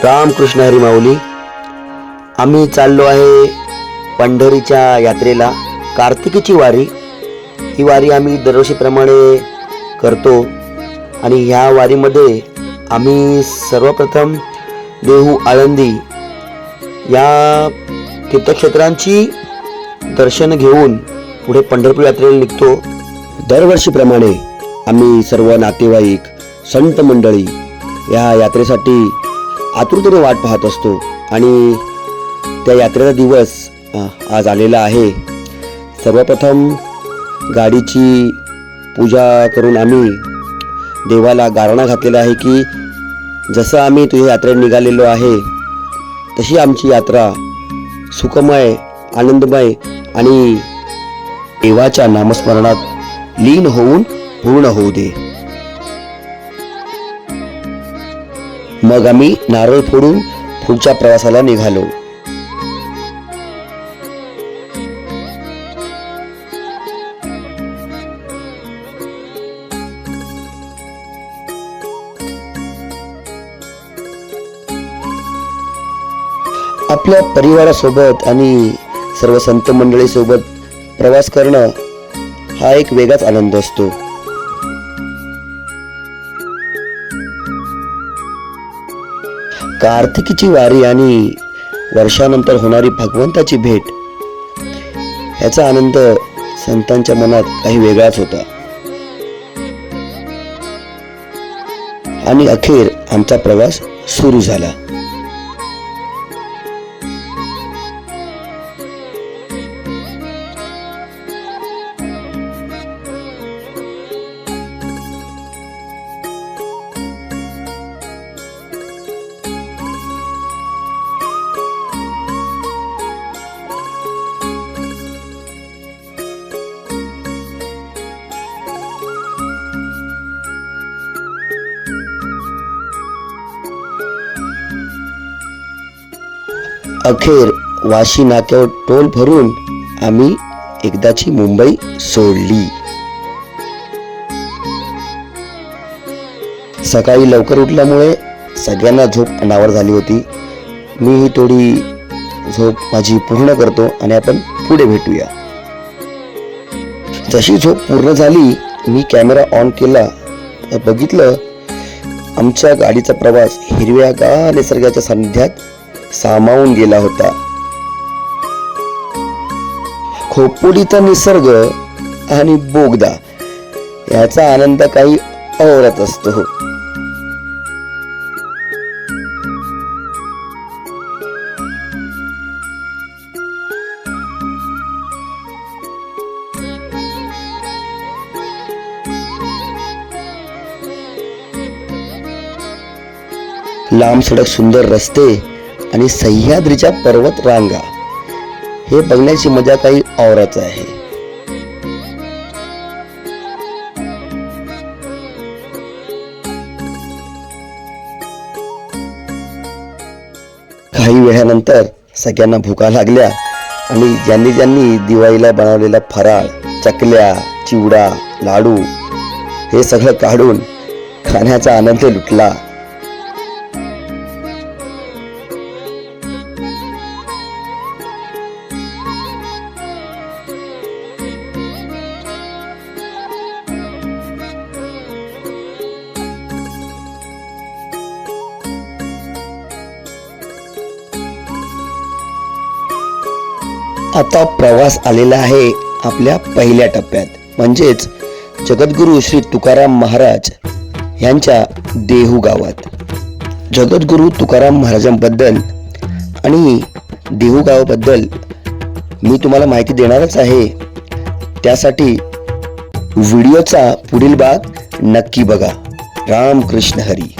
रामकृष्ण हरी माऊली आम्ही चाललो आहे पंढरीच्या यात्रेला. कार्तिकीची वारी. ही वारी आम्ही दरवर्षीप्रमाणे करतो. आणि ह्या वारीमध्ये आम्ही सर्वप्रथम देहू आळंदी या तीर्थक्षेत्रांची दर्शन घेऊन पुढे पंढरपूर यात्रेला निघतो. दरवर्षीप्रमाणे आम्ही सर्व नातेवाईक संत मंडळी या यात्रेसाठी आतुरतेने वाट पाहत असतो. आणि त्या यात्रेचा दिवस आज आलेला आहे. सर्वप्रथम गाडीची पूजा करून आम्ही देवाला गारणा घातलेला आहे की जसं आम्ही तुझ्या यात्रेत निघालेलो आहे तशी आमची यात्रा सुखमय आनंदमय आणि देवाच्या नामस्मरणात लीन होऊन पूर्ण होऊ दे. मग आम्ही नारळ फोडून पुढच्या प्रवासाला निघालो. आपल्या परिवारासोबत आणि सर्व संत मंडळीसोबत प्रवास करणं हा एक वेगळाच आनंद असतो. कार्तिकीची वारी आणि वर्षानंतर होणारी भगवंताची भेट? ह्याचा आनंद संतांच्या मनात काही वेगळाच होता. आणि अखेर आमचा प्रवास सुरू झाला. अखेर वाशी नाक्यावर टोल भरून आम्ही एकदाची मुंबई सोडली. सकाळी लवकर उठल्यामुळे सगळ्यांना झोप अनावर झाली होती. मी ही थोडी झोप माझी पूर्ण करतो आणि आपण पुढे भेटूया. जशी झोप पूर्ण झाली मी कॅमेरा ऑन केला बघितलं आमच्या गाडीचा प्रवास हिरव्यागार निसर्गाच्या सानिध्यात सामावून गेला होता. खोपोलीचा निसर्ग आणि बोगदा याचा आनंद काही औरत असतो. लांब सडक सुंदर रस्ते आणि सह्याद्रीच्या पर्वत रांगा. हे बघण्याची मजा काही औरच आहे. काही वेळानंतर सगळ्यांना भुका लागल्या आणि ज्यांनी ज्यांनी दिवाळीला बनवलेला फराळ चकल्या चिवडा लाडू हे सगळं काढून खाण्याचा आनंद लुटला. आता प्रवास आलेला आहे आपल्या पहिल्या टप्प्यात. म्हणजेच जगद्गुरु श्री तुकाराम महाराज यांच्या देहू गावात. जगद्गुरु तुकाराम महाराजांबद्दल आणि देहू गावाबद्दल मी तुम्हाला माहिती देणारच आहे. त्यासाठी व्हिडिओचा पुढील भाग नक्की बघा. रामकृष्ण हरी.